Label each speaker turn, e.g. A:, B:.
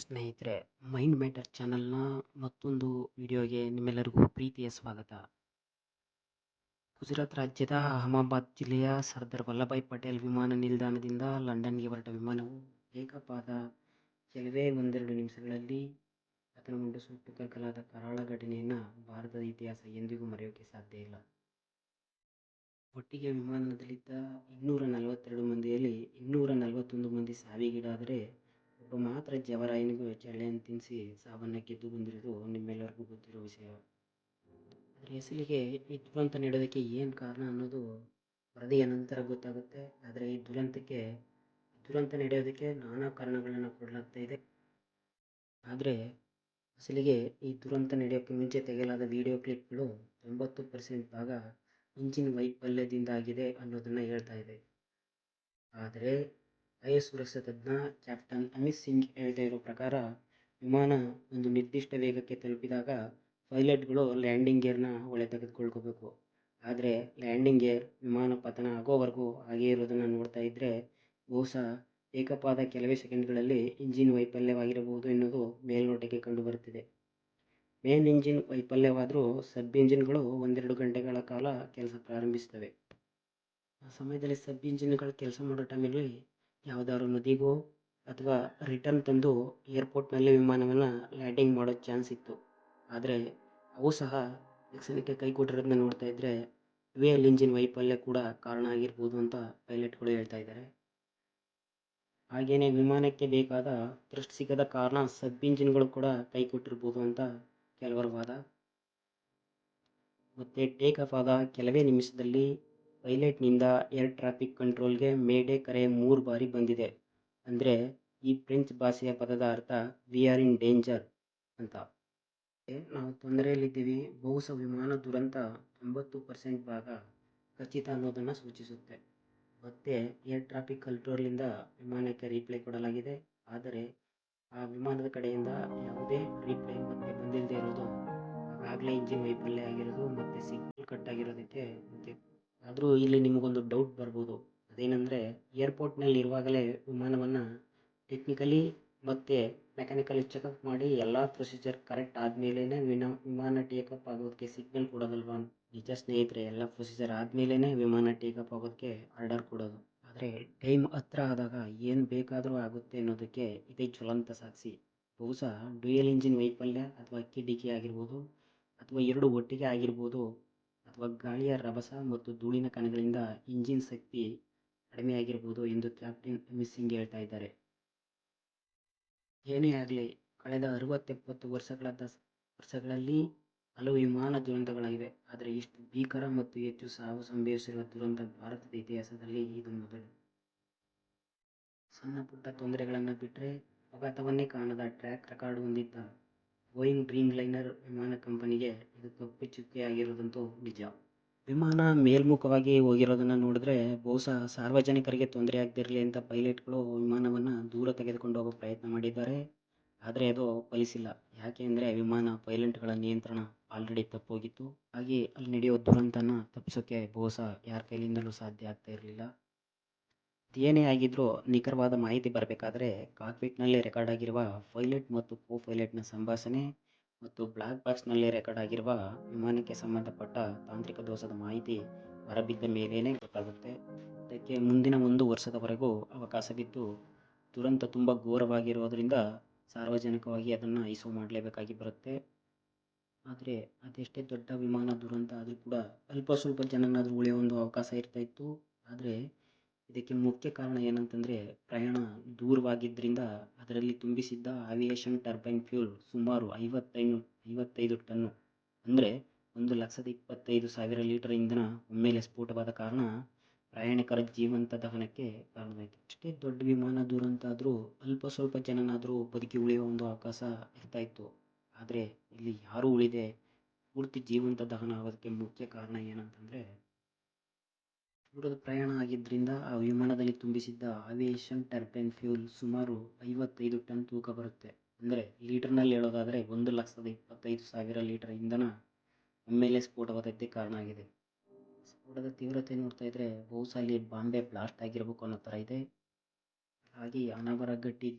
A: ಸ್ನೇಹಿತರೆ, mind matter ಚಾನಲ್ನ ಮತ್ತೊಂದು ವಿಡಿಯೋಗೆ ನಿಮ್ಮೆಲ್ಲರಿಗೂ ಪ್ರೀತಿಯ ಸ್ವಾಗತ. ಗುಜರಾತ್ ರಾಜ್ಯದ ಅಹಮದಾಬಾದ್ ಜಿಲ್ಲೆಯ ಸರ್ದಾರ್ ವಲ್ಲಭಾಯ್ ಪಟೇಲ್ ವಿಮಾನ ನಿಲ್ದಾಣದಿಂದ ಲಂಡನ್ಗೆ ಹೊರಟ ವಿಮಾನವು ಏಕಪಾದ ಕೆಲವೇ ಒಂದೆರಡು ನಿಮಿಷಗಳಲ್ಲಿ ಪತನಗೊಂಡು ಸುಟ್ಟು ಕಲಕಲಾದ ಕರಾಳ ಘಟನೆಯನ್ನು ಭಾರತದ ಇತಿಹಾಸ ಎಂದಿಗೂ ಮರೆಯೋಕೆ ಸಾಧ್ಯ ಇಲ್ಲ. ಒಟ್ಟಿಗೆ ವಿಮಾನದಲ್ಲಿದ್ದ ಇನ್ನೂರ ನಲವತ್ತೆರಡು ಮಂದಿಯಲ್ಲಿ ಇನ್ನೂರ ನಲವತ್ತೊಂದು ಮಂದಿ ಸಾವಿಗೀಡಾದರೆ ಒಬ್ಬ ಮಾತ್ರ ಜವರಾಯನಿಗೂ ಚಳ್ಳೆಯನ್ನು ತಿನ್ನಿಸಿ ಸಾವನ್ನು ಬಂದಿರೋದು ನಿಮ್ಮೆಲ್ಲರಿಗೂ ಗೊತ್ತಿರೋ ವಿಷಯ. ಆದರೆ ಹೆಸರಿಗೆ ಈ ದುರಂತ ನಡೆಯೋದಕ್ಕೆ ಏನು ಕಾರಣ ಅನ್ನೋದು ವರದಿಯ ನಂತರ ಗೊತ್ತಾಗುತ್ತೆ. ಆದರೆ ಈ ದುರಂತಕ್ಕೆ ದುರಂತ ನಡೆಯೋದಕ್ಕೆ ನಾನಾ ಕಾರಣಗಳನ್ನು ಕೊಡಲಾಗ್ತಾ ಇದೆ. ಆದರೆ ಅಸಲಿಗೆ ಈ ದುರಂತ ನಡೆಯೋಕ್ಕೆ ಮುಂಚೆ ತೆಗೆಯಲಾದ ವಿಡಿಯೋ ಕ್ಲಿಪ್ಗಳು ತೊಂಬತ್ತು ಪರ್ಸೆಂಟ್ ಭಾಗ ಇಂಜಿನ್ ವೈಫಲ್ಯದಿಂದಾಗಿದೆ ಅನ್ನೋದನ್ನು ಹೇಳ್ತಾ ಇದೆ. ಆದರೆ ಐ ಸುರಕ್ಷಾ ತಜ್ಞ ಕ್ಯಾಪ್ಟನ್ ಅಮಿತ್ ಸಿಂಗ್ ಹೇಳ್ತಾ ಇರೋ ಪ್ರಕಾರ, ವಿಮಾನ ಒಂದು ನಿರ್ದಿಷ್ಟ ವೇಗಕ್ಕೆ ತಲುಪಿದಾಗ ಪೈಲಟ್ಗಳು ಲ್ಯಾಂಡಿಂಗ್ ಗೇರ್ನ ಒಳ್ಳೆ ತೆಗೆದುಕೊಳ್ಕೋಬೇಕು. ಆದರೆ ಲ್ಯಾಂಡಿಂಗ್ ಗೇರ್ ವಿಮಾನ ಪತನ ಆಗೋವರೆಗೂ ಹಾಗೇ ಇರೋದನ್ನು ನೋಡ್ತಾ ಇದ್ದರೆ ಬಹುಶಃ ಏಕಪಾದ ಕೆಲವೇ ಸೆಕೆಂಡ್ಗಳಲ್ಲಿ ಇಂಜಿನ್ ವೈಫಲ್ಯವಾಗಿರಬಹುದು ಎನ್ನುವುದು ಮೇಲ್ನೋಟಕ್ಕೆ ಕಂಡುಬರುತ್ತಿದೆ ಮೇನ್ ಇಂಜಿನ್ ವೈಫಲ್ಯವಾದರೂ ಸಬ್ ಇಂಜಿನ್ಗಳು ಒಂದೆರಡು ಗಂಟೆಗಳ ಕಾಲ ಕೆಲಸ ಪ್ರಾರಂಭಿಸ್ತವೆ ಆ ಸಮಯದಲ್ಲಿ ಸಬ್ ಇಂಜಿನ್ಗಳು ಕೆಲಸ ಮಾಡೋ ಟೈಮಲ್ಲಿ ಯಾವುದಾದ್ರು ನದಿಗೋ ಅಥವಾ ರಿಟರ್ನ್ ತಂದು ಏರ್ಪೋರ್ಟ್ನಲ್ಲಿ ವಿಮಾನವನ್ನು ಲ್ಯಾಂಡಿಂಗ್ ಮಾಡೋ ಚಾನ್ಸ್ ಇತ್ತು. ಆದರೆ ಅವು ಸಹ ತಕ್ಷಣಕ್ಕೆ ಕೈ ಕೊಟ್ಟಿರೋದನ್ನ ನೋಡ್ತಾ ಇದ್ದರೆ ಡ್ಯುಯಲ್ ಇಂಜಿನ್ ವೈಫಲ್ಯ ಕೂಡ ಕಾರಣ ಆಗಿರ್ಬೋದು ಅಂತ ಪೈಲಟ್ಗಳು ಹೇಳ್ತಾ ಇದ್ದಾರೆ ಹಾಗೆಯೇ ವಿಮಾನಕ್ಕೆ ಬೇಕಾದ ಥ್ರಸ್ಟ್ ಸಿಗದ ಕಾರಣ ಸಬ್ ಇಂಜಿನ್ಗಳು ಕೂಡ ಕೈ ಕೊಟ್ಟಿರ್ಬೋದು ಅಂತ ಕೆಲವರ ವಾದ. ಮತ್ತು ಟೇಕ್ ಆಫ್ ಆದ ಕೆಲವೇ ನಿಮಿಷದಲ್ಲಿ ಪೈಲಟ್ನಿಂದ ಏರ್ ಟ್ರಾಫಿಕ್ ಕಂಟ್ರೋಲ್ಗೆ ಮೇಡೇ ಕರೆ ಮೂರು ಬಾರಿ ಬಂದಿದೆ. ಅಂದರೆ ಈ ಫ್ರೆಂಚ್ ಭಾಷೆಯ ಪದದ ಅರ್ಥ ವಿ ಆರ್ ಇನ್ ಡೇಂಜರ್ ಅಂತ. ನಾವು ತೊಂದರೆಯಲ್ಲಿದ್ದೀವಿ. ಬಹುಶಃ ವಿಮಾನ ದುರಂತ ತೊಂಬತ್ತು ಪರ್ಸೆಂಟ್ ಭಾಗ ಖಚಿತ ಅನ್ನೋದನ್ನು ಸೂಚಿಸುತ್ತೆ. ಮತ್ತು ಏರ್ ಟ್ರಾಫಿಕ್ ಕಂಟ್ರೋಲಿಂದ ವಿಮಾನಕ್ಕೆ ರೀಪ್ಲೈ ಕೊಡಲಾಗಿದೆ. ಆದರೆ ಆ ವಿಮಾನದ ಕಡೆಯಿಂದ ಯಾವುದೇ ರಿಪ್ಲೈ ಮತ್ತೆ ಬಂದಿಲ್ಲದೆ ಇರೋದು ಆಗಲೇ ಇಂಜಿನ್ ವೈಫಲ್ಯ ಆಗಿರೋದು ಮತ್ತು ಸಿಗ್ನಲ್ ಕಟ್ ಆಗಿರೋದಕ್ಕೆ ಆದರೂ ಇಲ್ಲಿ ನಿಮಗೊಂದು ಡೌಟ್ ಬರ್ಬೋದು. ಅದೇನೆಂದರೆ ಏರ್ಪೋರ್ಟ್ನಲ್ಲಿ ಇರುವಾಗಲೇ ವಿಮಾನವನ್ನು ಟೆಕ್ನಿಕಲಿ ಮತ್ತು ಮೆಕ್ಯಾನಿಕಲಿ ಚೆಕಪ್ ಮಾಡಿ ಎಲ್ಲ ಪ್ರೊಸೀಜರ್ ಕರೆಕ್ಟ್ ಆದಮೇಲೆ ವಿನ, ವಿಮಾನ ಟೇಕಪ್ ಆಗೋದಕ್ಕೆ ಸಿಗ್ನಲ್ ಕೊಡೋದಲ್ವಾ ನಿಜ ಸ್ನೇಹಿತರೆ, ಎಲ್ಲ ಪ್ರೊಸೀಜರ್ ಆದಮೇಲೆ ವಿಮಾನ ಟೇಕಪ್ ಆಗೋದಕ್ಕೆ ಆರ್ಡರ್ ಕೊಡೋದು. ಆದರೆ ಟೈಮ್ ಹತ್ರ ಆದಾಗ ಏನು ಬೇಕಾದರೂ ಆಗುತ್ತೆ ಅನ್ನೋದಕ್ಕೆ ಇದೇ ಜ್ವಲಂತ ಸಾಕ್ಷಿ ಬಹುಶಃ ಡ್ಯುಯಲ್ ಇಂಜಿನ್ ವೈಫಲ್ಯ ಅಥವಾ ಕಿಡಿಕಿ ಆಗಿರ್ಬೋದು ಅಥವಾ ಎರಡು ಒಟ್ಟಿಗೆ ಆಗಿರ್ಬೋದು ಅಥವಾ ಗಾಳಿಯ ರಭಸ ಮತ್ತು ಧೂಳಿನ ಕಣಗಳಿಂದ ಇಂಜಿನ್ ಶಕ್ತಿ ಕಡಿಮೆಯಾಗಿರಬಹುದು ಎಂದು ಕ್ಯಾಪ್ಟನ್ ಮಿಸ್ಸಿಂಗ್ ಹೇಳ್ತಾ ಇದ್ದಾರೆ. ಏನೇ ಆಗಲಿ, ಕಳೆದ ಅರವತ್ತೆಪ್ಪತ್ತು ವರ್ಷಗಳಲ್ಲಿ ಹಲವು ವಿಮಾನ ದುರಂತಗಳಾಗಿವೆ. ಆದರೆ ಇಷ್ಟು ಭೀಕರ ಮತ್ತು ಹೆಚ್ಚು ಸಾವು ಸಂಭವಿಸಿರುವ ದುರಂತ ಭಾರತದ ಇತಿಹಾಸದಲ್ಲಿ ಇದು ಮೊದಲು. ಸಣ್ಣ ಪುಟ್ಟ ತೊಂದರೆಗಳನ್ನು ಬಿಟ್ಟರೆ ಅಪಘಾತವನ್ನೇ ಕಾಣದ ಟ್ರ್ಯಾಕ್ ರೆಕಾರ್ಡ್ ಹೊಂದಿದ್ದ ಬೋಯಿಂಗ್ ಡ್ರೀಮ್ ಲೈನರ್ ವಿಮಾನ ಕಂಪನಿಗೆ ಇದು ಕಪ್ಪು ಚುಕ್ಕೆಯಾಗಿರೋದಂತೂ ನಿಜ. ವಿಮಾನ ಮೇಲ್ಮುಖವಾಗಿ ಹೋಗಿರೋದನ್ನು ನೋಡಿದ್ರೆ ಬಹುಶಃ ಸಾರ್ವಜನಿಕರಿಗೆ ತೊಂದರೆ ಆಗದಿರಲಿ ಅಂತ ಪೈಲಟ್ಗಳು ವಿಮಾನವನ್ನು ದೂರ ತೆಗೆದುಕೊಂಡು ಹೋಗೋ ಪ್ರಯತ್ನ ಮಾಡಿದ್ದಾರೆ. ಆದರೆ ಅದು ಫಲಿಸಿಲ್ಲ. ಯಾಕೆ ಅಂದರೆ ವಿಮಾನ ಪೈಲಟ್ಗಳ ನಿಯಂತ್ರಣ ಆಲ್ರೆಡಿ ತಪ್ಪೋಗಿತ್ತು. ಹಾಗೆ ಅಲ್ಲಿ ನಡೆಯೋ ದುರಂತನ ತಪ್ಪಿಸೋಕೆ ಬಹುಶಃ ಯಾರ ಕೈಲಿಂದಲೂ ಸಾಧ್ಯ ಆಗ್ತಾ ಇರಲಿಲ್ಲ. ಏನೇ ಆಗಿದ್ರೂ ನಿಖರವಾದ ಮಾಹಿತಿ ಬರಬೇಕಾದ್ರೆ ಕಾಕ್ಪಿಟ್ನಲ್ಲಿ ರೆಕಾರ್ಡ್ ಆಗಿರುವ ಪೈಲಟ್ ಮತ್ತು ಕೋ ಪೈಲಟ್ನ ಸಂಭಾಷಣೆ ಮತ್ತು ಬ್ಲಾಕ್ ಬಾಕ್ಸ್ನಲ್ಲಿ ರೆಕಾರ್ಡ್ ಆಗಿರುವ ವಿಮಾನಕ್ಕೆ ಸಂಬಂಧಪಟ್ಟ ತಾಂತ್ರಿಕ ದೋಷದ ಮಾಹಿತಿ ಹೊರಬಿದ್ದ ಮೇಲೇ ಗೊತ್ತಾಗುತ್ತೆ. ಇದಕ್ಕೆ ಮುಂದಿನ ಒಂದು ವರ್ಷದವರೆಗೂ ಅವಕಾಶವಿದ್ದು, ದುರಂತ ತುಂಬ ಘೋರವಾಗಿರೋದರಿಂದ ಸಾರ್ವಜನಿಕವಾಗಿ ಅದನ್ನು ಐಸೋ ಮಾಡಲೇಬೇಕಾಗಿ ಬರುತ್ತೆ. ಆದರೆ ಅದೆಷ್ಟೇ ದೊಡ್ಡ ವಿಮಾನ ದುರಂತ ಆದರೂ ಕೂಡ ಅಲ್ಪ ಸ್ವಲ್ಪ ಜನನಾದರೂ ಉಳಿಯೋ ಒಂದು ಅವಕಾಶ ಇರ್ತಾಯಿತ್ತು ಆದರೆ ಇದಕ್ಕೆ ಮುಖ್ಯ ಕಾರಣ ಏನಂತಂದರೆ ಪ್ರಯಾಣ ದೂರವಾಗಿದ್ದರಿಂದ ಅದರಲ್ಲಿ ತುಂಬಿಸಿದ್ದ ಆವಿಯೇಷನ್ ಟರ್ಬೈನ್ ಫ್ಯೂಲ್ ಸುಮಾರು ಐವತ್ತೈನು ಐವತ್ತೈದು ಟನ್ನು, ಅಂದರೆ ಒಂದು ಲಕ್ಷದ ಇಪ್ಪತ್ತೈದು ಸಾವಿರ ಲೀಟರ್ ಇಂಧನ ಒಮ್ಮೆಲೆ ಸ್ಫೋಟವಾದ ಕಾರಣ ಪ್ರಯಾಣಿಕರ ಜೀವಂತ ದಹನಕ್ಕೆ ಕಾರಣವಾಯಿತು. ಅಷ್ಟೇ ದೊಡ್ಡ ವಿಮಾನ ದುರಂತ ಆದರೂ ಅಲ್ಪ ಸ್ವಲ್ಪ ಜನನಾದರೂ ಬದುಕಿ ಉಳಿಯುವ ಒಂದು ಅವಕಾಶ ಇರ್ತಾ ಇತ್ತು ಆದರೆ ಇಲ್ಲಿ ಯಾರೂ ಉಳಿದೆ ಪೂರ್ತಿ ಜೀವಂತ ದಹನ ಆಗೋದಕ್ಕೆ ಮುಖ್ಯ ಕಾರಣ ಏನಂತಂದರೆ ದೂರದ ಪ್ರಯಾಣ ಆಗಿದ್ದರಿಂದ ಆ ವಿಮಾನದಲ್ಲಿ ತುಂಬಿಸಿದ್ದ ಆವಿಯೇಷನ್ ಟರ್ಬೈನ್ ಫ್ಯೂಲ್ ಸುಮಾರು ಐವತ್ತೈದು ಟನ್ ತೂಕ ಬರುತ್ತೆ. ಅಂದರೆ ಲೀಟರ್ನಲ್ಲಿ ಹೇಳೋದಾದರೆ ಒಂದು ಲಕ್ಷದ ಇಪ್ಪತ್ತೈದು ಸಾವಿರ ಲೀಟರ್ ಇಂಧನ ಒಮ್ಮೆಲೆ ಸ್ಫೋಟವಾದದ್ದೇ ಕಾರಣ ಆಗಿದೆ. ಸ್ಫೋಟದ ತೀವ್ರತೆ ನೋಡ್ತಾ ಇದ್ದರೆ ಬಹುಶಃ ಅಲ್ಲಿ ಬಾಂಬೆ ಬ್ಲಾಸ್ಟ್ ಆಗಿರಬೇಕು ಅನ್ನೋ ಥರ ಇದೆ. ಹಾಗೆ ಅನಾವರಗಟ್ಟಿ